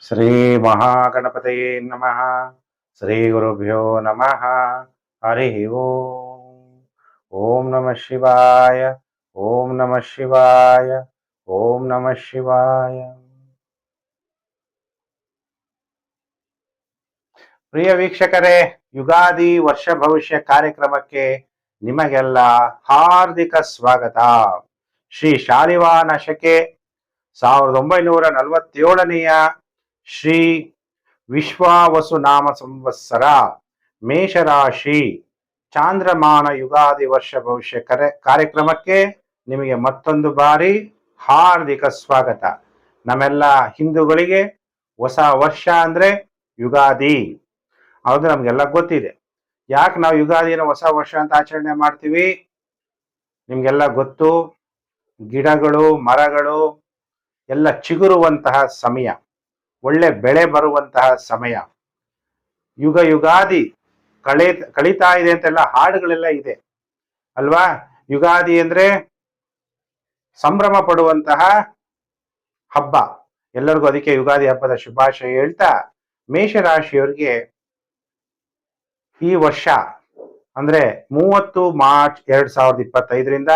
ಶ್ರೀ ಮಹಾಗಣಪತಯೇ ನಮಃ. ಶ್ರೀ ಗುರುಭ್ಯೋ ನಮಃ. ಹರಿ ಓಂ. ಓಂ ನಮಃ ಶಿವಾಯ. ಓಂ ನಮಃ ಶಿವಾಯ. ಓಂ ನಮಃ ಶಿವಾಯ. ಪ್ರಿಯ ವೀಕ್ಷಕರೇ, ಯುಗಾದಿ ವರ್ಷ ಭವಿಷ್ಯ ಕಾರ್ಯಕ್ರಮಕ್ಕೆ ನಿಮಗೆಲ್ಲ ಹಾರ್ದಿಕ ಸ್ವಾಗತ. ಶ್ರೀ ಶಾಲಿವಾನ ಶಕೆ, ಸಾವಿರದ ಒಂಬೈನೂರ ನಲವತ್ತೇಳನೆಯ ಶ್ರೀ ವಿಶ್ವಾವಸು ನಾಮ ಸಂವತ್ಸರ ಮೇಷರಾಶಿ ಚಾಂದ್ರಮಾನ ಯುಗಾದಿ ವರ್ಷ ಭವಿಷ್ಯ ಕರೆ, ಕಾರ್ಯಕ್ರಮಕ್ಕೆ ನಿಮಗೆ ಮತ್ತೊಂದು ಬಾರಿ ಹಾರ್ದಿಕ ಸ್ವಾಗತ. ನಮ್ಮೆಲ್ಲ ಹಿಂದೂಗಳಿಗೆ ಹೊಸ ವರ್ಷ ಅಂದ್ರೆ ಯುಗಾದಿ. ಹೌದು, ನಮಗೆಲ್ಲ ಗೊತ್ತಿದೆ. ಯಾಕೆ ನಾವು ಯುಗಾದಿನ ಹೊಸ ವರ್ಷ ಅಂತ ಆಚರಣೆ ಮಾಡ್ತೀವಿ? ನಿಮಗೆಲ್ಲ ಗೊತ್ತು. ಗಿಡಗಳು, ಮರಗಳು, ಎಲ್ಲ ಚಿಗುರುವಂತಹ ಸಮಯ. ಒಳ್ಳೆ ಬೆಳೆ ಬರುವಂತಹ ಸಮಯ. ಯುಗ ಯುಗಾದಿ ಕಳೆ, ಕಳೀತಾ ಇದೆ ಅಂತೆಲ್ಲ ಹಾಡುಗಳೆಲ್ಲ ಇದೆ. ಅಲ್ವಾ? ಯುಗಾದಿ ಅಂದ್ರೆ ಸಂಭ್ರಮ ಪಡುವಂತಹ ಹಬ್ಬ. ಎಲ್ಲರಿಗೂ ಅದಕ್ಕೆ ಯುಗಾದಿ ಹಬ್ಬದ ಶುಭಾಶಯ ಹೇಳ್ತಾ ಮೇಷರಾಶಿಯವರಿಗೆ ಈ ವರ್ಷ ಅಂದ್ರೆ ಮೂವತ್ತು ಮಾರ್ಚ್ ಎರಡ್ ಸಾವಿರದ ಇಪ್ಪತ್ತೈದರಿಂದ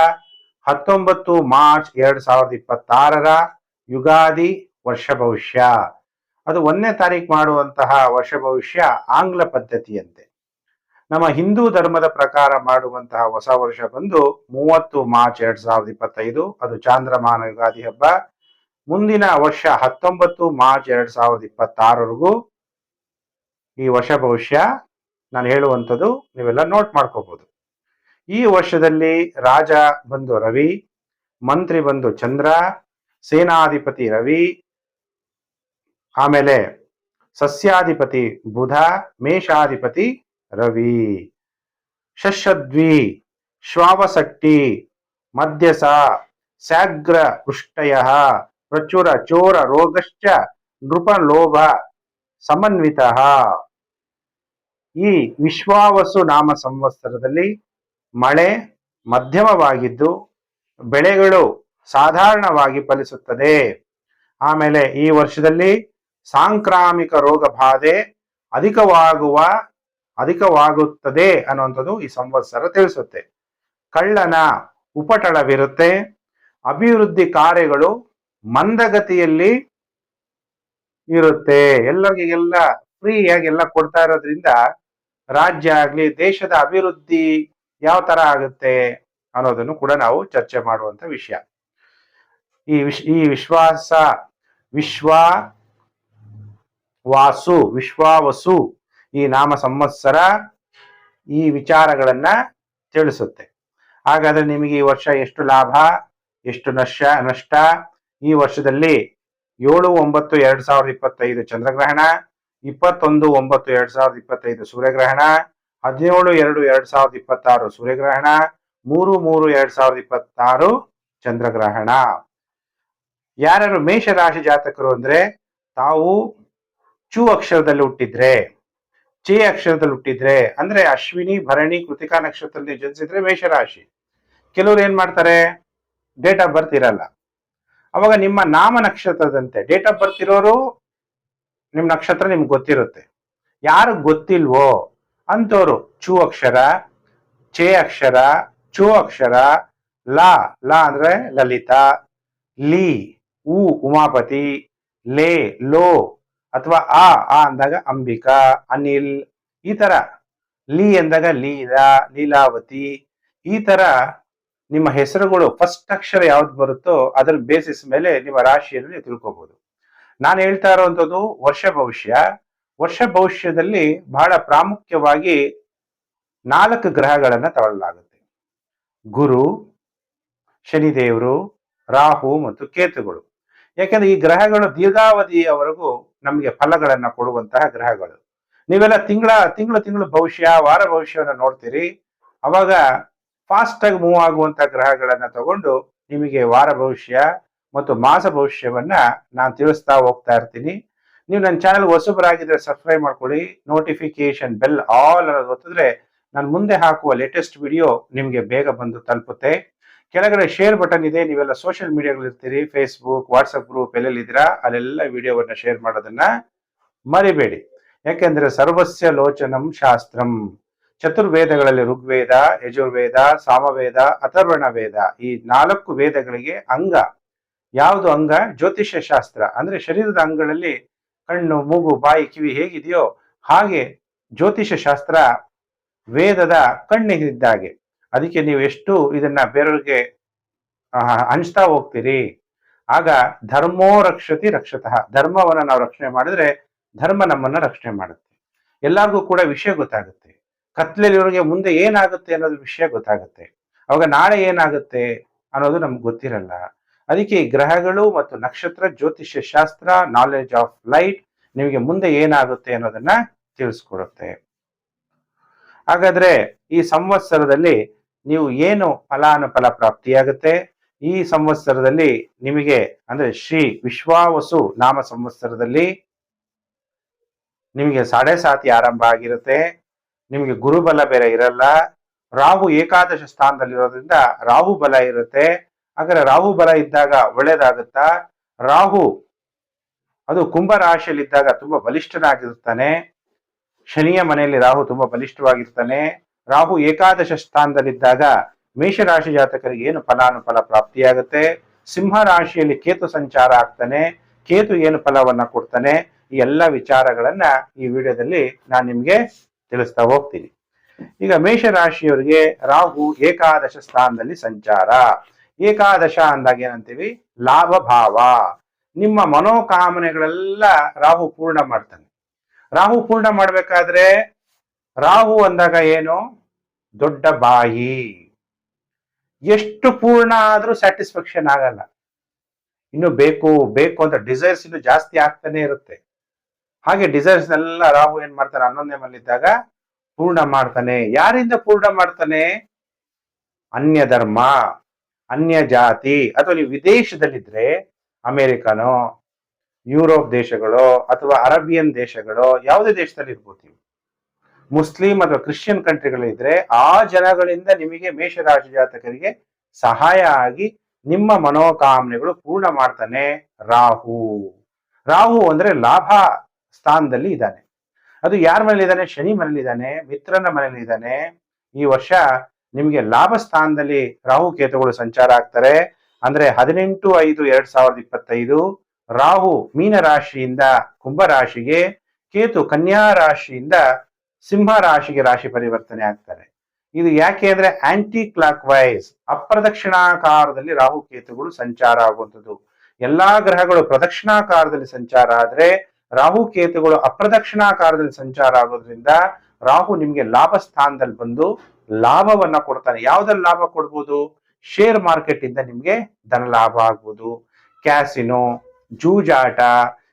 ಹತ್ತೊಂಬತ್ತು ಮಾರ್ಚ್ ಎರಡ್ ಸಾವಿರದ ಇಪ್ಪತ್ತಾರರ ಯುಗಾದಿ ವರ್ಷ ಭವಿಷ್ಯ. ಅದು ಒಂದನೇ ತಾರೀಕು ಮಾಡುವಂತಹ ವರ್ಷ ಭವಿಷ್ಯ ಆಂಗ್ಲ ಪದ್ಧತಿಯಂತೆ. ನಮ್ಮ ಹಿಂದೂ ಧರ್ಮದ ಪ್ರಕಾರ ಮಾಡುವಂತಹ ಹೊಸ ವರ್ಷ ಬಂದು ಮೂವತ್ತು ಮಾರ್ಚ್ ಎರಡ್ ಸಾವಿರದ ಇಪ್ಪತ್ತೈದು, ಅದು ಚಾಂದ್ರಮಾನ ಯುಗಾದಿ ಹಬ್ಬ. ಮುಂದಿನ ವರ್ಷ ಹತ್ತೊಂಬತ್ತು ಮಾರ್ಚ್ ಎರಡ್ ಸಾವಿರದ ಇಪ್ಪತ್ತಾರವರೆಗೂ ಈ ವರ್ಷ ಭವಿಷ್ಯ ನಾನು ಹೇಳುವಂಥದ್ದು ನೀವೆಲ್ಲ ನೋಟ್ ಮಾಡ್ಕೋಬಹುದು ಈ ವರ್ಷದಲ್ಲಿ ರಾಜ ಬಂದು ರವಿ, ಮಂತ್ರಿ ಬಂದು ಚಂದ್ರ, ಸೇನಾಧಿಪತಿ ರವಿ ಆಮೇಲೆ ಸಸ್ಯಾಧಿಪತಿ ಬುಧ, ಮೇಷಾಧಿಪತಿ ರವಿ. ಶಶದ್ವಿ, ಶ್ವಾವಸಟ್ಟಿ, ಮಧ್ಯಸ ಸ್ಯಾಗ್ರ ಪೃಷ್ಟಯ ಪ್ರಚುರ ಚೋರ ರೋಗಶ್ಚ, ನೃಪಲೋಭ, ಸಮನ್ವಿತ. ಈ ವಿಶ್ವಾವಸು ನಾಮ ಸಂವತ್ಸರದಲ್ಲಿ ಮಳೆ ಮಧ್ಯಮವಾಗಿದ್ದು, ಬೆಳೆಗಳು ಸಾಧಾರಣವಾಗಿ ಫಲಿಸುತ್ತದೆ. ಆಮೇಲೆ ಈ ವರ್ಷದಲ್ಲಿ ಸಾಂಕ್ರಾಮಿಕ ರೋಗ ಬಾಧೆ ಅಧಿಕವಾಗುವ, ಅಧಿಕವಾಗುತ್ತದೆ ಅನ್ನುವಂಥದ್ದು ಈ ಸಂವತ್ಸರ ತಿಳಿಸುತ್ತೆ. ಕಳ್ಳನ ಉಪಟಳವಿರುತ್ತೆ. ಅಭಿವೃದ್ಧಿ ಕಾರ್ಯಗಳು ಮಂದಗತಿಯಲ್ಲಿ ಇರುತ್ತೆ. ಎಲ್ಲರಿಗೆಲ್ಲ ಫ್ರೀಯಾಗಿ ಎಲ್ಲ ಕೊಡ್ತಾ ಇರೋದ್ರಿಂದ ರಾಜ್ಯ ಆಗ್ಲಿ, ದೇಶದ ಅಭಿವೃದ್ಧಿ ಯಾವ ತರ ಆಗುತ್ತೆ ಅನ್ನೋದನ್ನು ಕೂಡ ನಾವು ಚರ್ಚೆ ಮಾಡುವಂತ ವಿಷಯ. ಈ ವಿಶ್, ಈ ವಿಶ್ವಾಸ, ವಿಶ್ವ ವಾಸು, ವಿಶ್ವಾವಸು ಈ ನಾಮ ಸಂವತ್ಸರ ಈ ವಿಚಾರಗಳನ್ನ ತಿಳಿಸುತ್ತೆ. ಹಾಗಾದ್ರೆ ನಿಮಗೆ ಈ ವರ್ಷ ಎಷ್ಟು ಲಾಭ, ಎಷ್ಟು ನಷ್ಟ ನಷ್ಟ? ಈ ವರ್ಷದಲ್ಲಿ ಏಳು ಒಂಬತ್ತು ಎರಡ್ ಸಾವಿರದ ಇಪ್ಪತ್ತೈದು ಚಂದ್ರಗ್ರಹಣ, ಇಪ್ಪತ್ತೊಂದು ಒಂಬತ್ತು ಎರಡ್ ಸಾವಿರದ ಇಪ್ಪತ್ತೈದು ಸೂರ್ಯಗ್ರಹಣ, ಹದಿನೇಳು ಎರಡು ಎರಡ್ ಸಾವಿರದ ಇಪ್ಪತ್ತಾರು ಸೂರ್ಯಗ್ರಹಣ, ಮೂರು ಮೂರು ಎರಡ್ ಸಾವಿರದ ಇಪ್ಪತ್ತಾರು ಚಂದ್ರಗ್ರಹಣ. ಯಾರ್ಯಾರು ಮೇಷರಾಶಿ ಜಾತಕರು ಅಂದ್ರೆ ತಾವು ಚು ಅಕ್ಷರದಲ್ಲಿ ಹುಟ್ಟಿದ್ರೆ, ಚಿ ಅಕ್ಷರದಲ್ಲಿ ಹುಟ್ಟಿದ್ರೆ, ಅಂದ್ರೆ ಅಶ್ವಿನಿ, ಭರಣಿ, ಕೃತಿಕಾ ನಕ್ಷತ್ರದಲ್ಲಿ ಜನಿಸಿದ್ರೆ ಮೇಷರಾಶಿ. ಕೆಲವರು ಏನ್ ಮಾಡ್ತಾರೆ? ಡೇಟ್ ಆಫ್ ಬರ್ತ್ ಇರಲ್ಲ. ಅವಾಗ ನಿಮ್ಮ ನಾಮ ನಕ್ಷತ್ರದಂತೆ ಡೇಟ್ ಆಫ್ ಬರ್ತ್ ಇರೋರು ನಿಮ್ ನಕ್ಷತ್ರ ನಿಮ್ಗೆ ಗೊತ್ತಿರುತ್ತೆ. ಯಾರು ಗೊತ್ತಿಲ್ವೋ ಅಂತವರು ಚು ಅಕ್ಷರ, ಚೆ ಅಕ್ಷರ, ಚು ಅಕ್ಷರ, ಲಾ ಲಾ ಅಂದ್ರೆ ಲಲಿತಾ, ಲಿ, ಉ, ಉಮಾಪತಿ, ಲೇ, ಲೋ ಅಥವಾ ಆ ಆ ಅಂದಾಗ ಅಂಬಿಕಾ, ಅನಿಲ್, ಈ ತರ. ಲೀ ಅಂದಾಗ ಲೀಲಾ, ಲೀಲಾವತಿ. ಈ ತರ ನಿಮ್ಮ ಹೆಸರುಗಳು ಫಸ್ಟ್ ಅಕ್ಷರ ಯಾವ್ದು ಬರುತ್ತೋ ಅದರ ಬೇಸಿಸ್ ಮೇಲೆ ನಿಮ್ಮ ರಾಶಿಯನ್ನು ನೀವು ತಿಳ್ಕೊಬಹುದು ನಾನು ಹೇಳ್ತಾ ಇರುವಂತದ್ದು ವರ್ಷ ಭವಿಷ್ಯ. ವರ್ಷ ಭವಿಷ್ಯದಲ್ಲಿ ಬಹಳ ಪ್ರಾಮುಖ್ಯವಾಗಿ ನಾಲ್ಕು ಗ್ರಹಗಳನ್ನ ತಗೊಳ್ಳಲಾಗುತ್ತೆ ಗುರು, ಶನಿದೇವರು, ರಾಹು ಮತ್ತು ಕೇತುಗಳು. ಯಾಕೆಂದ್ರೆ ಈ ಗ್ರಹಗಳು ದೀರ್ಘಾವಧಿಯವರೆಗೂ ನಮಗೆ ಫಲಗಳನ್ನ ಕೊಡುವಂತಹ ಗ್ರಹಗಳು. ನೀವೆಲ್ಲ ತಿಂಗಳ, ತಿಂಗಳು ತಿಂಗಳು ಭವಿಷ್ಯ, ವಾರ ಭವಿಷ್ಯವನ್ನ ನೋಡ್ತೀರಿ. ಅವಾಗ ಫಾಸ್ಟ್ ಆಗಿ ಮೂವ್ ಆಗುವಂತಹ ಗ್ರಹಗಳನ್ನ ತಗೊಂಡು ನಿಮಗೆ ವಾರ ಭವಿಷ್ಯ ಮತ್ತು ಮಾಸ ಭವಿಷ್ಯವನ್ನ ನಾನು ತಿಳಿಸ್ತಾ ಹೋಗ್ತಾ ಇರ್ತೀನಿ. ನೀವು ನನ್ನ ಚಾನಲ್ ಹೊಸಬರಾಗಿದ್ರೆ ಸಬ್ಸ್ಕ್ರೈಬ್ ಮಾಡ್ಕೊಳ್ಳಿ. ನೋಟಿಫಿಕೇಶನ್ ಬೆಲ್ ಆಲ್ ಅನ್ನೋದು ಗೊತ್ತಿದ್ರೆ ನಾನು ಮುಂದೆ ಹಾಕುವ ಲೇಟೆಸ್ಟ್ ವಿಡಿಯೋ ನಿಮಗೆ ಬೇಗ ಬಂದು ತಲುಪುತ್ತೆ. ಕೆಳಗಡೆ ಶೇರ್ ಬಟನ್ ಇದೆ, ನೀವೆಲ್ಲ ಸೋಷಿಯಲ್ ಮೀಡಿಯಾಗಳು ಇರ್ತೀರಿ ಫೇಸ್ಬುಕ್ ವಾಟ್ಸಪ್ ಗ್ರೂಪ್ ಎಲ್ಲೆಲ್ಲಿದ್ದೀರಾ ಅಲ್ಲೆಲ್ಲ ವಿಡಿಯೋವನ್ನ ಶೇರ್ ಮಾಡೋದನ್ನ ಮರಿಬೇಡಿ. ಯಾಕೆಂದ್ರೆ ಸರ್ವಸ್ಯ ಲೋಚನಂ ಶಾಸ್ತ್ರಂ. ಚತುರ್ವೇದಗಳಲ್ಲಿ ಋಗ್ವೇದ, ಯಜುರ್ವೇದ, ಸಾಮವೇದ ಅಥರ್ವಣ ವೇದ ಈ ನಾಲ್ಕು ವೇದಗಳಿಗೆ ಅಂಗ. ಯಾವುದು ಅಂಗ? ಜ್ಯೋತಿಷ್ಯ ಶಾಸ್ತ್ರ. ಅಂದ್ರೆ ಶರೀರದ ಅಂಗಗಳಲ್ಲಿ ಕಣ್ಣು, ಮೂಗು, ಬಾಯಿ, ಕಿವಿ ಹೇಗಿದೆಯೋ ಹಾಗೆ ಜ್ಯೋತಿಷ್ಯ ಶಾಸ್ತ್ರ ವೇದದ ಕಣ್ಣಿದ್ದಾಗೆ ಅದಕ್ಕೆ ನೀವು ಎಷ್ಟು ಇದನ್ನ ಬೇರೆಯವ್ರಿಗೆ ಹಂಚ್ತಾ ಹೋಗ್ತೀರಿ? ಆಗ ಧರ್ಮೋ ರಕ್ಷತಿ ರಕ್ಷತಃ. ಧರ್ಮವನ್ನ ನಾವು ರಕ್ಷಣೆ ಮಾಡಿದ್ರೆ ಧರ್ಮ ನಮ್ಮನ್ನ ರಕ್ಷಣೆ ಮಾಡುತ್ತೆ. ಎಲ್ಲರಿಗೂ ಕೂಡ ವಿಷಯ ಗೊತ್ತಾಗುತ್ತೆ. ಕತ್ಲೆಲಿರೋರಿಗೆ ಮುಂದೆ ಏನಾಗುತ್ತೆ ಅನ್ನೋದು ವಿಷಯ ಗೊತ್ತಾಗುತ್ತೆ. ಅವಾಗ ನಾಳೆ ಏನಾಗುತ್ತೆ ಅನ್ನೋದು ನಮ್ಗೆ ಗೊತ್ತಿರಲ್ಲ. ಅದಕ್ಕೆ ಗ್ರಹಗಳು ಮತ್ತು ನಕ್ಷತ್ರ, ಜ್ಯೋತಿಷ್ಯ ಶಾಸ್ತ್ರ ನಾಲೆಜ್ ಆಫ್ ಲೈಟ್ ನಿಮಗೆ ಮುಂದೆ ಏನಾಗುತ್ತೆ ಅನ್ನೋದನ್ನ ತಿಳಿಸ್ಕೊಡುತ್ತೆ. ಹಾಗಾದ್ರೆ ಈ ಸಂವತ್ಸರದಲ್ಲಿ ನೀವು ಏನು ಫಲಾನುಫಲ ಪ್ರಾಪ್ತಿಯಾಗುತ್ತೆ? ಈ ಸಂವತ್ಸರದಲ್ಲಿ ನಿಮಗೆ ಅಂದ್ರೆ ಶ್ರೀ ವಿಶ್ವಾವಸು ನಾಮ ಸಂವತ್ಸರದಲ್ಲಿ ನಿಮಗೆ ಸಾಡೆ ಸಾತಿ ಆರಂಭ ಆಗಿರುತ್ತೆ. ನಿಮಗೆ ಗುರುಬಲ ಬೇರೆ ಇರಲ್ಲ. ರಾಹು ಏಕಾದಶ ಸ್ಥಾನದಲ್ಲಿರೋದ್ರಿಂದ ರಾಹು ಬಲ ಇರುತ್ತೆ. ಹಾಗಾದ್ರೆ ರಾಹು ಬಲ ಇದ್ದಾಗ ಒಳ್ಳೇದಾಗುತ್ತಾ? ರಾಹು ಅದು ಕುಂಭ ರಾಶಿಯಲ್ಲಿದ್ದಾಗ ತುಂಬಾ ಬಲಿಷ್ಠನಾಗಿರ್ತಾನೆ ಶನಿಯ ಮನೆಯಲ್ಲಿ ರಾಹು ತುಂಬಾ ಬಲಿಷ್ಠವಾಗಿರ್ತಾನೆ. ರಾಹು ಏಕಾದಶ ಸ್ಥಾನದಲ್ಲಿದ್ದಾಗ ಮೇಷರಾಶಿ ಜಾತಕರಿಗೆ ಏನು ಫಲಾನುಫಲ ಪ್ರಾಪ್ತಿಯಾಗುತ್ತೆ? ಸಿಂಹ ರಾಶಿಯಲ್ಲಿ ಕೇತು ಸಂಚಾರ ಆಗ್ತಾನೆ, ಕೇತು ಏನು ಫಲವನ್ನ ಕೊಡ್ತಾನೆ? ಈ ಎಲ್ಲ ವಿಚಾರಗಳನ್ನ ಈ ವಿಡಿಯೋದಲ್ಲಿ ನಾನು ನಿಮ್ಗೆ ತಿಳಿಸ್ತಾ ಹೋಗ್ತೀನಿ. ಈಗ ಮೇಷರಾಶಿಯವರಿಗೆ ರಾಹು ಏಕಾದಶ ಸ್ಥಾನದಲ್ಲಿ ಸಂಚಾರ. ಏಕಾದಶ ಅಂದಾಗ ಏನಂತೀವಿ? ಲಾಭ ಭಾವ. ನಿಮ್ಮ ಮನೋಕಾಮನೆಗಳೆಲ್ಲ ರಾಹು ಪೂರ್ಣ ಮಾಡ್ತಾನೆ. ರಾಹು ಪೂರ್ಣ ಮಾಡ್ಬೇಕಾದ್ರೆ ರಾಹು ಅಂದಾಗ ಏನು? ದೊಡ್ಡ ಬಾಯಿ. ಎಷ್ಟು ಪೂರ್ಣ ಆದ್ರೂ ಸ್ಯಾಟಿಸ್ಫ್ಯಾಕ್ಷನ್ ಆಗಲ್ಲ. ಇನ್ನು ಬೇಕು ಬೇಕು ಅಂತ ಡಿಸೈರ್ಸ್ ಇನ್ನು ಜಾಸ್ತಿ ಆಗ್ತಾನೆ ಇರುತ್ತೆ. ಹಾಗೆ ಡಿಸೈರ್ಸ್ ನೆಲ್ಲ ರಾಹು ಏನ್ ಮಾಡ್ತಾರೆ ಹನ್ನೊಂದನೇ ಮಲ್ಲಿದ್ದಾಗ ಪೂರ್ಣ ಮಾಡ್ತಾನೆ. ಯಾರಿಂದ ಪೂರ್ಣ ಮಾಡ್ತಾನೆ? ಅನ್ಯ ಧರ್ಮ, ಅನ್ಯ ಜಾತಿ. ಅಥವಾ ನೀವು ವಿದೇಶದಲ್ಲಿದ್ರೆ, ಅಮೇರಿಕಾನೋ, ಯುರೋಪ್ ದೇಶಗಳು, ಅಥವಾ ಅರೇಬಿಯನ್ ದೇಶಗಳು, ಯಾವುದೇ ದೇಶದಲ್ಲಿ ಇರ್ಬೋದು ನೀವು. ಮುಸ್ಲಿಂ ಅಥವಾ ಕ್ರಿಶ್ಚಿಯನ್ ಕಂಟ್ರಿಗಳಿದ್ರೆ ಆ ಜನಗಳಿಂದ ನಿಮಗೆ ಮೇಷರಾಶಿ ಜಾತಕರಿಗೆ ಸಹಾಯ ಆಗಿ ನಿಮ್ಮ ಮನೋಕಾಮನೆಗಳು ಪೂರ್ಣ ಮಾಡ್ತಾನೆ ರಾಹು. ರಾಹು ಅಂದ್ರೆ ಲಾಭ ಸ್ಥಾನದಲ್ಲಿ ಇದ್ದಾನೆ. ಅದು ಯಾರ ಮನೇಲಿ ಇದ್ದಾನೆ? ಶನಿ ಮನೇಲಿ ಇದ್ದಾನೆ, ಮಿತ್ರನ ಮನೇಲಿ ಇದ್ದಾನೆ. ಈ ವರ್ಷ ನಿಮಗೆ ಲಾಭ ಸ್ಥಾನದಲ್ಲಿ ರಾಹು ಕೇತುಗಳು ಸಂಚಾರ ಆಗ್ತಾರೆ. ಅಂದ್ರೆ ಹದಿನೆಂಟು ಐದು ಎರಡ್ ಸಾವಿರದ ಇಪ್ಪತ್ತೈದು ರಾಹು ಮೀನ ರಾಶಿಯಿಂದ ಕುಂಭ ರಾಶಿಗೆ ಕೇತು ಕನ್ಯಾ ರಾಶಿಯಿಂದ ಸಿಂಹ ರಾಶಿಗೆ ರಾಶಿ ಪರಿವರ್ತನೆ ಆಗ್ತಾರೆ. ಇದು ಯಾಕೆ ಅಂದ್ರೆ ಆಂಟಿ ಕ್ಲಾಕ್ ವೈಸ್ ಅಪ್ರದಕ್ಷಿಣಾಕಾರದಲ್ಲಿ ರಾಹು ಕೇತುಗಳು ಸಂಚಾರ ಆಗುವಂಥದ್ದು. ಎಲ್ಲಾ ಗ್ರಹಗಳು ಪ್ರದಕ್ಷಿಣಾಕಾರದಲ್ಲಿ ಸಂಚಾರ ಆದ್ರೆ ರಾಹು ಕೇತುಗಳು ಅಪ್ರದಕ್ಷಿಣಾಕಾರದಲ್ಲಿ ಸಂಚಾರ ಆಗೋದ್ರಿಂದ ರಾಹು ನಿಮ್ಗೆ ಲಾಭ ಸ್ಥಾನದಲ್ಲಿ ಬಂದು ಲಾಭವನ್ನ ಕೊಡ್ತಾನೆ. ಯಾವ್ದ್ರಲ್ಲಿ ಲಾಭ ಕೊಡ್ಬೋದು? ಶೇರ್ ಮಾರ್ಕೆಟ್ ಇಂದ ನಿಮ್ಗೆ ಧನ ಲಾಭ ಆಗ್ಬೋದು. ಕ್ಯಾಸಿನೋ ಜೂಜಾಟ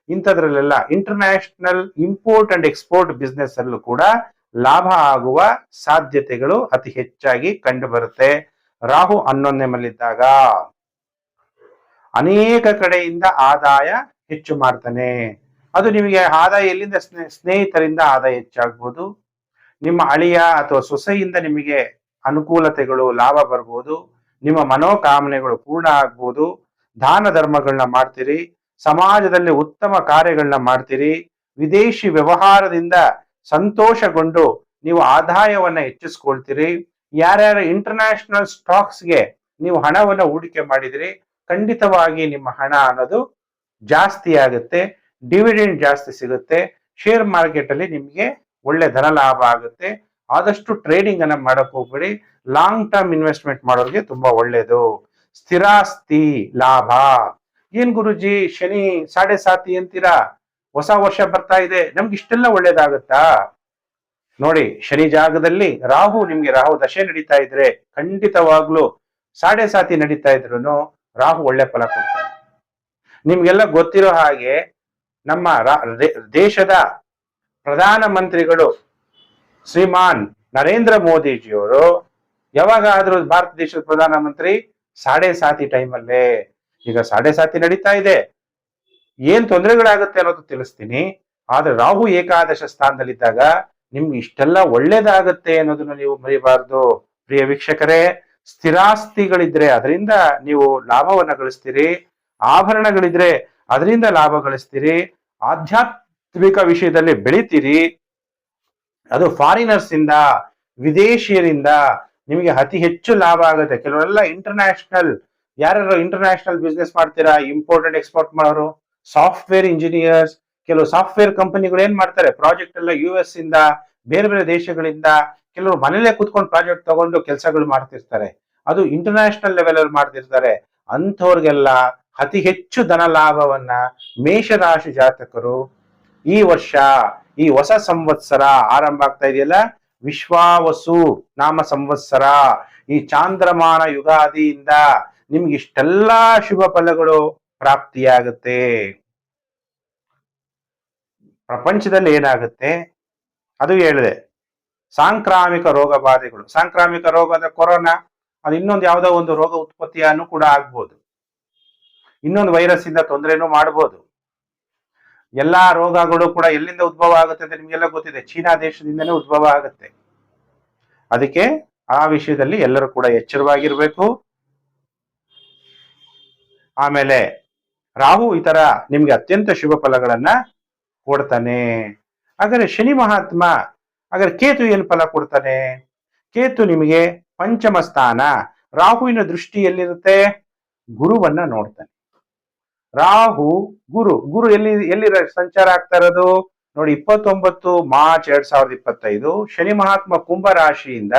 ಇಂಥದ್ರಲ್ಲೆಲ್ಲ international import and export business ಅಲ್ಲೂ ಕೂಡ ಲಾಭ ಆಗುವ ಸಾಧ್ಯತೆಗಳು ಅತಿ ಹೆಚ್ಚಾಗಿ ಕಂಡು ಬರುತ್ತೆ ರಾಹು ಹನ್ನೊಂದನೇ ಮಲ್ಲಿದ್ದಾಗ ಅನೇಕ ಕಡೆಯಿಂದ ಆದಾಯ ಹೆಚ್ಚು ಮಾಡ್ತಾನೆ. ಅದು ನಿಮಗೆ ಆದಾಯ ಎಲ್ಲಿಂದ ಸ್ನೇ- ಸ್ನೇಹಿತರಿಂದ ಆದಾಯ ಹೆಚ್ಚಾಗ್ಬೋದು. ನಿಮ್ಮ ಅಳಿಯ ಅಥವಾ ಸೊಸೆಯಿಂದ ನಿಮಗೆ ಅನುಕೂಲತೆಗಳು, ಲಾಭ ಬರ್ಬೋದು. ನಿಮ್ಮ ಮನೋಕಾಮನೆಗಳು ಪೂರ್ಣ ಆಗ್ಬೋದು. ದಾನ ಧರ್ಮಗಳನ್ನ ಮಾಡ್ತೀರಿ. ಸಮಾಜದಲ್ಲಿ ಉತ್ತಮ ಕಾರ್ಯಗಳನ್ನ ಮಾಡ್ತೀರಿ, ವಿದೇಶಿ ವ್ಯವಹಾರದಿಂದ ಸಂತೋಷಗೊಂಡು ನೀವು ಆದಾಯವನ್ನ ಹೆಚ್ಚಿಸ್ಕೊಳ್ತೀರಿ, ಯಾರ್ಯಾರ ಇಂಟರ್ನ್ಯಾಷನಲ್ ಸ್ಟಾಕ್ಸ್ಗೆ ನೀವು ಹಣವನ್ನು ಹೂಡಿಕೆ ಮಾಡಿದಿರಿ, ಖಂಡಿತವಾಗಿ ನಿಮ್ಮ ಹಣ ಅನ್ನೋದು ಜಾಸ್ತಿ ಆಗುತ್ತೆ ಡಿವಿಡೆಂಡ್ ಜಾಸ್ತಿ ಸಿಗುತ್ತೆ ಶೇರ್ ಮಾರ್ಕೆಟ್ ಅಲ್ಲಿ ನಿಮಗೆ ಒಳ್ಳೆ ಧನ ಲಾಭ ಆಗುತ್ತೆ, ಆದಷ್ಟು ಟ್ರೇಡಿಂಗ್ ಅನ್ನ ಮಾಡಕ್ ಹೋಗ್ಬೇಡಿ ಲಾಂಗ್ ಟರ್ಮ್ ಇನ್ವೆಸ್ಟ್ಮೆಂಟ್ ಮಾಡೋರಿಗೆ ತುಂಬಾ ಒಳ್ಳೇದು. ಸ್ಥಿರಾಸ್ತಿ ಲಾಭ. ಏನ್ ಗುರುಜಿ ಶನಿ ಸಾಡೆ ಸಾತಿ ಅಂತೀರಾ? ಹೊಸ ವರ್ಷ ಬರ್ತಾ ಇದೆ. ನಮ್ಗೆ ಇಷ್ಟೆಲ್ಲ ಒಳ್ಳೇದಾಗುತ್ತಾ? ನೋಡಿ, ಶನಿ ಜಾಗದಲ್ಲಿ ರಾಹು ನಿಮ್ಗೆ ರಾಹು ದಶೆ ನಡೀತಾ ಇದ್ರೆ ಖಂಡಿತವಾಗ್ಲೂ ಸಾಡೆ ಸಾತಿ ನಡೀತಾ ಇದ್ರು ರಾಹು ಒಳ್ಳೆ ಫಲ ಕೊಡ್ತಾನೆ. ನಿಮ್ಗೆಲ್ಲ ಗೊತ್ತಿರೋ ಹಾಗೆ ನಮ್ಮ ದೇಶದ ಪ್ರಧಾನ ಮಂತ್ರಿಗಳು ಶ್ರೀಮಾನ್ ನರೇಂದ್ರ ಮೋದಿಜಿಯವರು ಯಾವಾಗಾದ್ರೂ ಭಾರತ ದೇಶದ ಪ್ರಧಾನ ಮಂತ್ರಿ ಸಾಡೆ ಸಾತಿ ಟೈಮಲ್ಲೇ ಈಗ ಸಾತಿ ನಡೀತಾ ಇದೆ. ಏನ್ ತೊಂದರೆಗಳಾಗುತ್ತೆ ಅನ್ನೋದು ತಿಳಿಸ್ತೀನಿ. ಆದ್ರೆ ರಾಹು ಏಕಾದಶ ಸ್ಥಾನದಲ್ಲಿದ್ದಾಗ ನಿಮ್ಗೆ ಇಷ್ಟೆಲ್ಲ ಒಳ್ಳೇದಾಗತ್ತೆ ಅನ್ನೋದನ್ನ ನೀವು ಮರಿಬಾರ್ದು. ಪ್ರಿಯ ವೀಕ್ಷಕರೇ, ಸ್ಥಿರಾಸ್ತಿಗಳಿದ್ರೆ ಅದರಿಂದ ನೀವು ಲಾಭವನ್ನ ಗಳಿಸ್ತೀರಿ. ಆಭರಣಗಳಿದ್ರೆ ಅದರಿಂದ ಲಾಭ ಗಳಿಸ್ತೀರಿ. ಆಧ್ಯಾತ್ಮಿಕ ವಿಷಯದಲ್ಲಿ ಬೆಳಿತೀರಿ. ಅದು ಫಾರಿನರ್ಸ್ ಇಂದ, ವಿದೇಶಿಯರಿಂದ ನಿಮಗೆ ಅತಿ ಹೆಚ್ಚು ಲಾಭ ಆಗುತ್ತೆ. ಕೆಲವರೆಲ್ಲ ಇಂಟರ್ನ್ಯಾಷನಲ್ ಯಾರ್ಯಾರು ಇಂಟರ್ನ್ಯಾಷನಲ್ ಬಿಸ್ನೆಸ್ ಮಾಡ್ತೀರಾ ಇಂಪೋರ್ಟ್ ಅಂಡ್ ಎಕ್ಸ್ಪೋರ್ಟ್ ಮಾಡೋರು ಸಾಫ್ಟ್ವೇರ್ ಇಂಜಿನಿಯರ್ಸ್ ಕೆಲವು ಸಾಫ್ಟ್ವೇರ್ ಕಂಪನಿಗಳು ಏನ್ ಮಾಡ್ತಾರೆ ಪ್ರಾಜೆಕ್ಟ್ ಎಲ್ಲ ಯು ಎಸ್ ಇಂದ, ಬೇರೆ ಬೇರೆ ದೇಶಗಳಿಂದ, ಕೆಲವರು ಮನೇಲೆ ಕುತ್ಕೊಂಡು ಪ್ರಾಜೆಕ್ಟ್ ತಗೊಂಡು ಕೆಲಸಗಳು ಮಾಡ್ತಿರ್ತಾರೆ. ಅದು ಇಂಟರ್ನ್ಯಾಷನಲ್ ಲೆವೆಲ್ ಅಲ್ಲಿ ಮಾಡ್ತಿರ್ತಾರೆ. ಅಂಥವ್ರಿಗೆಲ್ಲ ಅತಿ ಹೆಚ್ಚು ಧನ ಲಾಭವನ್ನ ಮೇಷರಾಶಿ ಜಾತಕರು ಈ ವರ್ಷ, ಈ ಹೊಸ ಸಂವತ್ಸರ ಆರಂಭ ಆಗ್ತಾ ಇದೆಯಲ್ಲ? ವಿಶ್ವಾವಸು ನಾಮ ಸಂವತ್ಸರ. ಈ ಚಾಂದ್ರಮಾನ ಯುಗಾದಿಯಿಂದ ನಿಮ್ಗೆ ಇಷ್ಟೆಲ್ಲ ಶುಭ ಫಲಗಳು ಪ್ರಾಪ್ತಿಯಾಗುತ್ತೆ. ಪ್ರಪಂಚದಲ್ಲಿ ಏನಾಗುತ್ತೆ? ಅದು ಹೇಳಿದೆ. ಸಾಂಕ್ರಾಮಿಕ ರೋಗ ಬಾಧೆಗಳು. ಸಾಂಕ್ರಾಮಿಕ ರೋಗ ಅಂದ್ರೆ ಕೊರೋನಾ. ಅದು ಇನ್ನೊಂದು ಯಾವುದೋ ಒಂದು ರೋಗ ಉತ್ಪತ್ತಿಯನ್ನು ಕೂಡ ಆಗ್ಬೋದು. ಇನ್ನೊಂದು ವೈರಸ್ ಇಂದ ತೊಂದರೆನೂ ಮಾಡ್ಬೋದು. ಎಲ್ಲಾ ರೋಗಗಳು ಕೂಡ ಎಲ್ಲಿಂದ ಉದ್ಭವ ಆಗುತ್ತೆ ಅಂತ ನಿಮ್ಗೆಲ್ಲ ಗೊತ್ತಿದೆ. ಚೀನಾ ದೇಶದಿಂದನೇ ಉದ್ಭವ ಆಗುತ್ತೆ. ಅದಕ್ಕೆ ಆ ವಿಷಯದಲ್ಲಿ ಎಲ್ಲರೂ ಕೂಡ ಎಚ್ಚರವಾಗಿರ್ಬೇಕು. ಆಮೇಲೆ ರಾಹು ಈ ತರ ನಿಮ್ಗೆ ಅತ್ಯಂತ ಶುಭ ಫಲಗಳನ್ನ ಕೊಡ್ತಾನೆ. ಹಾಗಾದ್ರೆ ಶನಿ ಮಹಾತ್ಮ, ಹಾಗಾದ್ರೆ ಕೇತು ಏನ್ ಫಲ ಕೊಡ್ತಾನೆ? ಕೇತು ನಿಮಗೆ ಪಂಚಮ ಸ್ಥಾನ. ರಾಹುವಿನ ದೃಷ್ಟಿ ಎಲ್ಲಿರುತ್ತೆ? ಗುರುವನ್ನ ನೋಡ್ತಾನೆ. ರಾಹು, ಗುರು ಗುರು ಎಲ್ಲಿ ಎಲ್ಲಿ ಸಂಚಾರ ಆಗ್ತಾ ಇರೋದು? ನೋಡಿ, ಇಪ್ಪತ್ತೊಂಬತ್ತು ಮಾರ್ಚ್ ಎರಡ್ ಸಾವಿರದ ಇಪ್ಪತ್ತೈದು, ಶನಿ ಮಹಾತ್ಮ ಕುಂಭ ರಾಶಿಯಿಂದ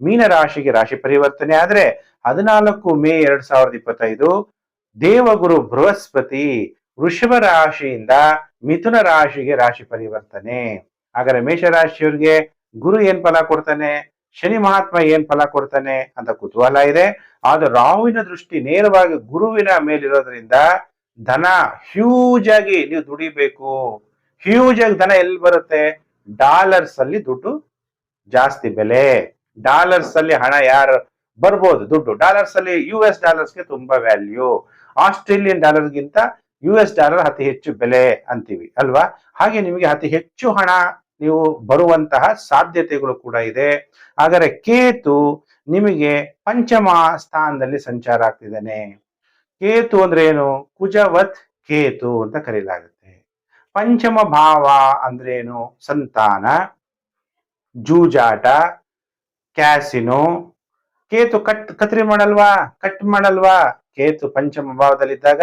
ಮೀನ ರಾಶಿಗೆ ರಾಶಿ ಪರಿವರ್ತನೆ ಆದ್ರೆ ಹದಿನಾಲ್ಕು ಮೇ ಎರಡ್ ಸಾವಿರದ ಇಪ್ಪತ್ತೈದು ದೇವಗುರು ಬೃಹಸ್ಪತಿ ವೃಷಭ ರಾಶಿಯಿಂದ ಮಿಥುನ ರಾಶಿಗೆ ರಾಶಿ ಪರಿವರ್ತನೆ. ಹಾಗಾದ್ರೆ ಮೇಷರಾಶಿಯವರಿಗೆ ಗುರು ಏನ್ ಫಲ ಕೊಡ್ತಾನೆ? ಶನಿ ಮಹಾತ್ಮ ಏನ್ ಫಲ ಕೊಡ್ತಾನೆ ಅಂತ ಕುತೂಹಲ ಇದೆ. ಆದ್ರೆ ರಾಹುವಿನ ದೃಷ್ಟಿ ನೇರವಾಗಿ ಗುರುವಿನ ಮೇಲಿರೋದ್ರಿಂದ ಧನ ಹ್ಯೂಜ್ ಆಗಿ ನೀವು ದುಡಿಬೇಕು. ಹ್ಯೂಜ್ ಆಗಿ ಧನ ಎಲ್ಲಿ ಬರುತ್ತೆ? ಡಾಲರ್ಸ್ ಅಲ್ಲಿ ದುಡ್ಡು ಜಾಸ್ತಿ ಬೆಲೆ. ಡಾಲರ್ಸ್ ಅಲ್ಲಿ ಹಣ ಯಾರು ಬರ್ಬೋದು? ದುಡ್ಡು. ಡಾಲರ್ಸ್ ಅಲ್ಲಿ ಯು ಎಸ್ ಡಾಲರ್ಸ್ಗೆ ತುಂಬಾ ವ್ಯಾಲ್ಯೂ ಆಸ್ಟ್ರೇಲಿಯನ್ ಡಾಲರ್ಗಿಂತ ಯು ಎಸ್ ಡಾಲರ್ ಅತಿ ಹೆಚ್ಚು ಬೆಲೆ ಅಂತೀವಿ, ಅಲ್ವಾ? ಹಾಗೆ ನಿಮಗೆ ಅತಿ ಹೆಚ್ಚು ಹಣ ನೀವು ಬರುವಂತಹ ಸಾಧ್ಯತೆಗಳು ಕೂಡ ಇದೆ. ಆದರೆ ಕೇತು ನಿಮಗೆ ಪಂಚಮ ಸ್ಥಾನದಲ್ಲಿ ಸಂಚಾರ ಆಗ್ತಿದ್ದಾನೆ. ಕೇತು ಅಂದ್ರೆ ಏನು? ಕುಜವತ್ ಕೇತು ಅಂತ ಕರೀಲಾಗುತ್ತೆ. ಪಂಚಮ ಭಾವ ಅಂದ್ರೆ ಏನು? ಸಂತಾನ, ಜೂಜಾಟ, ಕ್ಯಾಸಿನೋ. ಕೇತು ಕಟ್ ಕತ್ರಿ ಮಾಡಲ್ವಾ? ಕಟ್ ಮಾಡಲ್ವಾ? ಕೇತು ಪಂಚಮ ಭಾವದಲ್ಲಿದ್ದಾಗ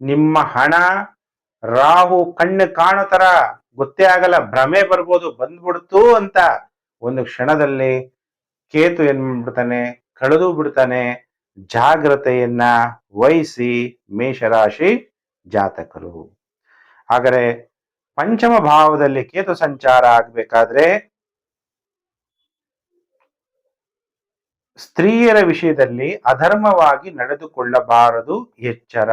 ನಿಮ್ಮ ಹಣ ರಾಹು ಕಣ್ಣು ಕಾಣೋ ತರ ಗೊತ್ತೇ ಆಗಲ್ಲ, ಭ್ರಮೆ ಬರ್ಬೋದು, ಬಂದ್ಬಿಡ್ತು ಅಂತ ಒಂದು ಕ್ಷಣದಲ್ಲಿ ಕೇತು ಏನ್ ಮಾಡ್ಬಿಡ್ತಾನೆ ಕಳೆದು ಬಿಡ್ತಾನೆ, ಜಾಗ್ರತೆಯನ್ನ ವಹಿಸಿ ಮೇಷರಾಶಿ ಜಾತಕರು. ಆದರೆ ಪಂಚಮ ಭಾವದಲ್ಲಿ ಕೇತು ಸಂಚಾರ ಆಗ್ಬೇಕಾದ್ರೆ ಸ್ತ್ರೀಯರ ವಿಷಯದಲ್ಲಿ ಅಧರ್ಮವಾಗಿ ನಡೆದುಕೊಳ್ಳಬಾರದು. ಎಚ್ಚರ.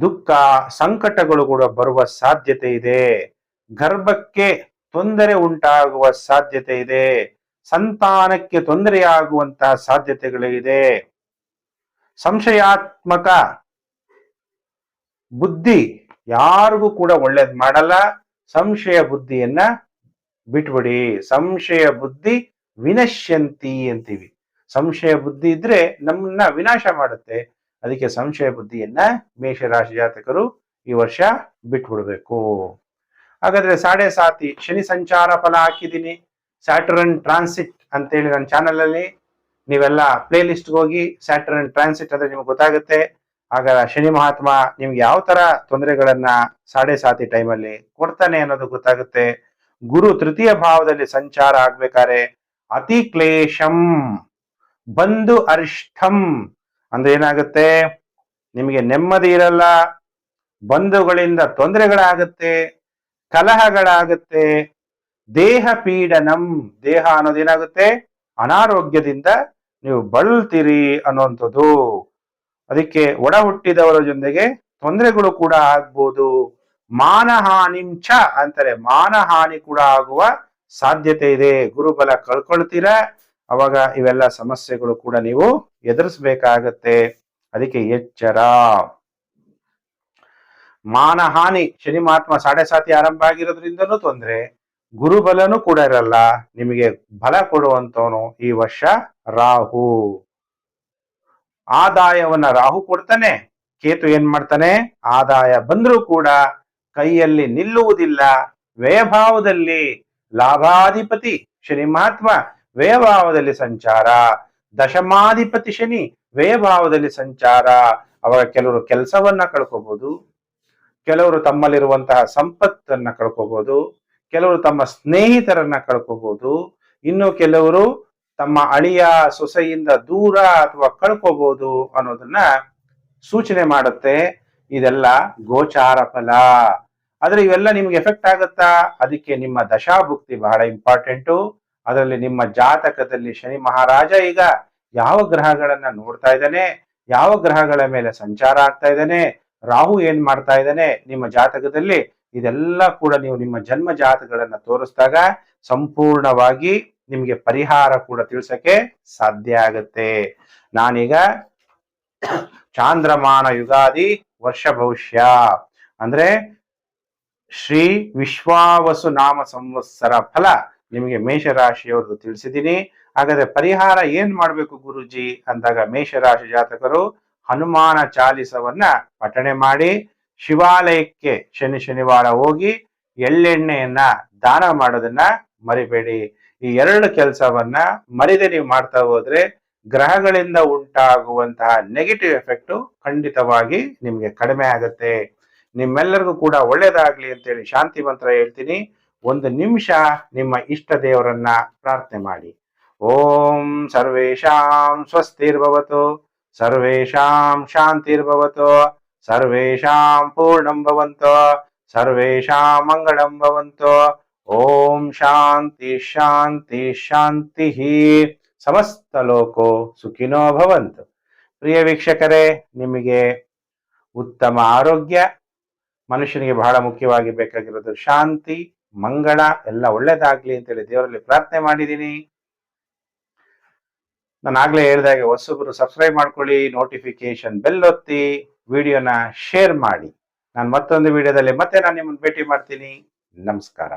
ದುಃಖ, ಸಂಕಟಗಳು ಕೂಡ ಬರುವ ಸಾಧ್ಯತೆ ಇದೆ. ಗರ್ಭಕ್ಕೆ ತೊಂದರೆ ಉಂಟಾಗುವ ಸಾಧ್ಯತೆ ಇದೆ. ಸಂತಾನಕ್ಕೆ ತೊಂದರೆಯಾಗುವಂತಹ ಸಾಧ್ಯತೆಗಳಿದೆ ಸಂಶಯಾತ್ಮಕ ಬುದ್ಧಿ ಯಾರಿಗೂ ಕೂಡ ಒಳ್ಳೇದ್ ಮಾಡಲ್ಲ. ಸಂಶಯ ಬುದ್ಧಿಯನ್ನ ಬಿಟ್ಬಿಡಿ. ಸಂಶಯ ಬುದ್ಧಿ ವಿನಶ್ಯಂತಿ ಅಂತೀವಿ. ಸಂಶಯ ಬುದ್ಧಿ ಇದ್ರೆ ನಮ್ಮನ್ನ ವಿನಾಶ ಮಾಡುತ್ತೆ. ಅದಕ್ಕೆ ಸಂಶಯ ಬುದ್ಧಿಯನ್ನ ಮೇಷರಾಶಿ ಜಾತಕರು ಈ ವರ್ಷ ಬಿಟ್ಬಿಡ್ಬೇಕು. ಹಾಗಾದ್ರೆ ಸಾಡೆ ಸಾತಿ ಶನಿ ಸಂಚಾರ ಫಲ ಹಾಕಿದ್ದೀನಿ ಸ್ಯಾಟರ್ನ್ ಟ್ರಾನ್ಸಿಟ್ ಅಂತೇಳಿ ನನ್ನ ಚಾನಲ್ ಅಲ್ಲಿ ನೀವೆಲ್ಲ ಪ್ಲೇ ಲಿಸ್ಟ್ ಹೋಗಿ ಸ್ಯಾಟರ್ನ್ ಟ್ರಾನ್ಸಿಟ್ ಅಂದ್ರೆ ನಿಮ್ಗೆ ಗೊತ್ತಾಗುತ್ತೆ. ಆಗ ಶನಿ ಮಹಾತ್ಮ ನಿಮ್ಗೆ ಯಾವ ತರ ತೊಂದರೆಗಳನ್ನ ಸಾಡೆ ಸಾತಿ ಟೈಮಲ್ಲಿ ಕೊಡ್ತಾನೆ ಅನ್ನೋದು ಗೊತ್ತಾಗುತ್ತೆ. ಗುರು ತೃತೀಯ ಭಾವದಲ್ಲಿ ಸಂಚಾರ ಆಗ್ಬೇಕಾದ್ರೆ ಅತಿ ಕ್ಲೇಶಂ ಬಂಧು ಅರಿಷ್ಟಂ ಅಂದ್ರೆ ಏನಾಗುತ್ತೆ? ನಿಮಗೆ ನೆಮ್ಮದಿ ಇರಲ್ಲ, ಬಂಧುಗಳಿಂದ ತೊಂದರೆಗಳಾಗುತ್ತೆ, ಕಲಹಗಳಾಗುತ್ತೆ, ದೇಹ ಪೀಡನಂ. ದೇಹ ಅನ್ನೋದೇನಾಗುತ್ತೆ ಅನಾರೋಗ್ಯದಿಂದ ನೀವು ಬಳಲ್ತೀರಿ ಅನ್ನುವಂಥದ್ದು. ಅದಕ್ಕೆ ಒಡ ಹುಟ್ಟಿದವರ ಜೊತೆಗೆ ತೊಂದರೆಗಳು ಕೂಡ ಆಗ್ಬೋದು. ಮಾನಹಾನಿಂಚ ಅಂತಾರೆ. ಮಾನಹಾನಿ ಕೂಡ ಆಗುವ ಸಾಧ್ಯತೆ ಇದೆ, ಗುರುಬಲ ಕಳ್ಕೊಳ್ತೀರಾ? ಅವಾಗ ಇವೆಲ್ಲ ಸಮಸ್ಯೆಗಳು ಕೂಡ ನೀವು ಎದುರಿಸಬೇಕಾಗತ್ತೆ. ಅದಕ್ಕೆ ಎಚ್ಚರ. ಮಾನಹಾನಿ ಶನಿ ಮಹಾತ್ಮ ಸಾಡೆ ಸಾತಿ ಆರಂಭ ಆಗಿರೋದ್ರಿಂದನೂ ತೊಂದ್ರೆ. ಗುರುಬಲನೂ ಕೂಡ ಇರಲ್ಲ. ನಿಮಗೆ ಬಲ ಕೊಡುವಂತವನು ಈ ವರ್ಷ ರಾಹು. ಆದಾಯವನ್ನ ರಾಹು ಕೊಡ್ತಾನೆ. ಕೇತು ಏನ್ ಮಾಡ್ತಾನೆ? ಆದಾಯ ಬಂದ್ರೂ ಕೂಡ ಕೈಯಲ್ಲಿ ನಿಲ್ಲುವುದಿಲ್ಲ. ವ್ಯಯಭಾವದಲ್ಲಿ ಲಾಭಾಧಿಪತಿ ಶನಿ ಮಹಾತ್ಮ, ವ್ಯಯಭಾವದಲ್ಲಿ ಸಂಚಾರ. ದಶಮಾಧಿಪತಿ ಶನಿ, ವ್ಯಯಭಾವದಲ್ಲಿ ಸಂಚಾರ. ಅವಾಗ ಕೆಲವರು ಕೆಲಸವನ್ನ ಕಳ್ಕೋಬಹುದು ಕೆಲವರು ತಮ್ಮಲ್ಲಿರುವಂತಹ ಸಂಪತ್ತನ್ನ ಕಳ್ಕೋಬಹುದು ಕೆಲವರು ತಮ್ಮ ಸ್ನೇಹಿತರನ್ನ ಕಳ್ಕೋಬಹುದು ಇನ್ನು ಕೆಲವರು ತಮ್ಮ ಅಳಿಯ ಸೊಸೆಯಿಂದ ದೂರ ಅಥವಾ ಕಳ್ಕೋಬಹುದು ಅನ್ನೋದನ್ನ ಸೂಚನೆ ಮಾಡುತ್ತೆ. ಇದೆಲ್ಲ ಗೋಚಾರ ಫಲ. ಆದ್ರೆ ಇವೆಲ್ಲ ನಿಮ್ಗೆ ಎಫೆಕ್ಟ್ ಆಗುತ್ತಾ? ಅದಕ್ಕೆ ನಿಮ್ಮ ದಶಾಭುಕ್ತಿ ಬಹಳ ಇಂಪಾರ್ಟೆಂಟು ಅದರಲ್ಲಿ ನಿಮ್ಮ ಜಾತಕದಲ್ಲಿ ಶನಿ ಮಹಾರಾಜ ಈಗ ಯಾವ ಗ್ರಹಗಳನ್ನ ನೋಡ್ತಾ ಇದ್ದಾನೆ? ಯಾವ ಗ್ರಹಗಳ ಮೇಲೆ ಸಂಚಾರ ಆಗ್ತಾ ಇದ್ದಾನೆ? ರಾಹು ಏನ್ ಮಾಡ್ತಾ ಇದ್ದಾನೆ? ನಿಮ್ಮ ಜಾತಕದಲ್ಲಿ ಇದೆಲ್ಲ ಕೂಡ ನೀವು ನಿಮ್ಮ ಜನ್ಮ ಜಾತಕಗಳನ್ನ ತೋರಿಸಿದಾಗ ಸಂಪೂರ್ಣವಾಗಿ ನಿಮ್ಗೆ ಪರಿಹಾರ ಕೂಡ ತಿಳಿಸಕ್ಕೆ ಸಾಧ್ಯ ಆಗುತ್ತೆ. ನಾನೀಗ ಚಾಂದ್ರಮಾನ ಯುಗಾದಿ ವರ್ಷ ಭವಿಷ್ಯ. ಅಂದ್ರೆ ಶ್ರೀ ವಿಶ್ವಾವಸು ನಾಮ ಸಂವತ್ಸರ ಫಲ ನಿಮಗೆ ಮೇಷರಾಶಿಯವ್ರದ್ದು ತಿಳಿಸಿದ್ದೀನಿ. ಹಾಗಾದ್ರೆ ಪರಿಹಾರ ಏನ್ ಮಾಡ್ಬೇಕು ಗುರುಜಿ? ಅಂದಾಗ ಮೇಷರಾಶಿ ಜಾತಕರು ಹನುಮಾನ ಚಾಲಿಸವನ್ನ ಪಠಣೆ ಮಾಡಿ ಶಿವಾಲಯಕ್ಕೆ ಶನಿ ಶನಿವಾರ ಹೋಗಿ ಎಳ್ಳೆಣ್ಣೆಯನ್ನ ದಾನ ಮಾಡೋದನ್ನ ಮರಿಬೇಡಿ. ಈ ಎರಡು ಕೆಲಸವನ್ನ ಮರಿದೆ ನೀವು ಮಾಡ್ತಾ ಹೋದ್ರೆ ಗ್ರಹಗಳಿಂದ ಉಂಟಾಗುವಂತಹ ನೆಗೆಟಿವ್ ಎಫೆಕ್ಟ್ ಖಂಡಿತವಾಗಿ ನಿಮ್ಗೆ ಕಡಿಮೆ ಆಗುತ್ತೆ. ನಿಮ್ಮೆಲ್ಲರಿಗೂ ಕೂಡ ಒಳ್ಳೇದಾಗ್ಲಿ ಅಂತೇಳಿ ಶಾಂತಿ ಮಂತ್ರ ಹೇಳ್ತೀನಿ. ಒಂದು ನಿಮಿಷ ನಿಮ್ಮ ಇಷ್ಟ ದೇವರನ್ನ ಪ್ರಾರ್ಥನೆ ಮಾಡಿ. ಓಂ ಸರ್ವೇಶಾಂ ಸ್ವಸ್ತಿರ್ಭವತು ಸರ್ವೇಶಾಂ ಶಾಂತಿರ್ಭವತು ಸರ್ವೇಶಾಂ ಪೂರ್ಣಂ ಭವಂತು ಸರ್ವೇಶಾಂ ಮಂಗಳಂ ಭವಂತು. ಓಂ ಶಾಂತಿ ಶಾಂತಿ ಶಾಂತಿ ಸಮಸ್ತ ಲೋಕೋ ಸುಖಿನೋ ಭವಂತು. ಪ್ರಿಯ ವೀಕ್ಷಕರೇ, ನಿಮಗೆ ಉತ್ತಮ ಆರೋಗ್ಯ ಮನುಷ್ಯನಿಗೆ ಬಹಳ ಮುಖ್ಯವಾಗಿ ಬೇಕಾಗಿರೋದು ಶಾಂತಿ, ಮಂಗಳ ಎಲ್ಲ ಒಳ್ಳೇದಾಗ್ಲಿ ಅಂತೇಳಿ ದೇವರಲ್ಲಿ ಪ್ರಾರ್ಥನೆ ಮಾಡಿದ್ದೀನಿ. ನಾನು ಆಗ್ಲೇ ಹೇಳಿದಾಗೆ ಹೊಸೊಬ್ರು ಸಬ್ಸ್ಕ್ರೈಬ್ ಮಾಡ್ಕೊಳ್ಳಿ ನೋಟಿಫಿಕೇಶನ್ ಬೆಲ್ ಒತ್ತಿ ವಿಡಿಯೋನ ಶೇರ್ ಮಾಡಿ. ನಾನು ಮತ್ತೊಂದು ವಿಡಿಯೋದಲ್ಲಿ ಮತ್ತೆ ನಾನು ನಿಮ್ಮನ್ನು ಭೇಟಿ ಮಾಡ್ತೀನಿ. ನಮಸ್ಕಾರ.